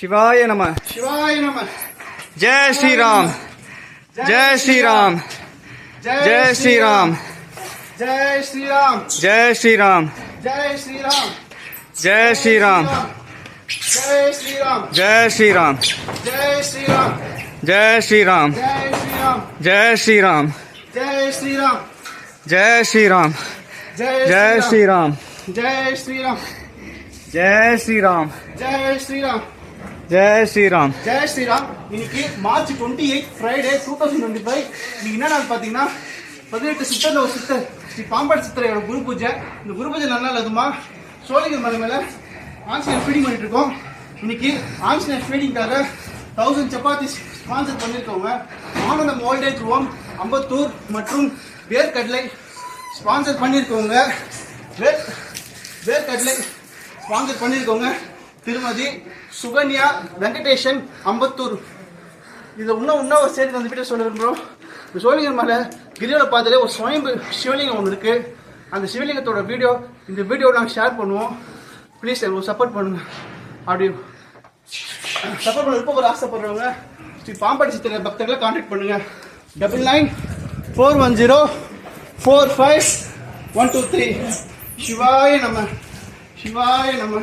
शिवाय नमः शिवाय नमः जय श्री राम जय श्री राम जय श्री राम जय श्री राम जय श्री राम जय श्री राम जय श्री राम जय श्री राम जय श्री राम जय श्री राम जय श्री राम जय श्री राम जय श्री राम जय श्री राम जय श्री राम जय श्री राम जय श्री राम जय श्री राम ஜெய் ஸ்ரீராம். ஜெய் ஸ்ரீராம். இன்னைக்கு March twenty eight Friday two thousand twenty five இன்னைக்கு என்ன நாள் பார்த்தீங்கன்னா பதினெட்டு சித்தரில் ஒரு சித்தர் ஸ்ரீ பாம்பாடு சித்தரையோட குரு பூஜை. இந்த குரு பூஜை நல்ல நாள் அதுமா சோழிங்கர் மலை மேலே ஆஞ்சநேயர் ஃபீடிங் பண்ணிட்டு இருக்கோம். இன்னைக்கு ஆஞ்சநேயர் ஃபீடிங்காக தௌசண்ட் சப்பாத்தி ஸ்பான்சர் பண்ணியிருக்கவங்க ஆனந்தம் ஓல்டேஜ் ஹோம் அம்பத்தூர் மற்றும் வேர்கடலை ஸ்பான்சர் பண்ணியிருக்கவங்க வேர் வேர்கடலை ஸ்பான்சர் பண்ணியிருக்கவங்க திருமதி சுகன்யா வெங்கடேஷன் அம்பத்தூர். இதில் இன்னும் இன்னும் ஒரு சேர்த்து அந்த வீட்டில் சொல்ல விரும்புகிறோம் இந்த சிவலிங்கம் மேலே கிரிவல பார்த்தாலே ஒரு சுயம்பு சிவலிங்கம் ஒன்று இருக்குது அந்த சிவலிங்கத்தோட வீடியோ இந்த வீடியோ நாங்கள் ஷேர் பண்ணுவோம். ப்ளீஸ் எங்களுக்கு சப்போர்ட் பண்ணுங்க. அப்படி சப்போர்ட் பண்ண ஒரு ஆசைப்படுறவங்க ஸ்ரீ பாம்பாடி சித்திர பக்தர்களை கான்டாக்ட் பண்ணுங்க. Double nine four one zero four five one two three சிவாய நம்ம சிவாய நம்ம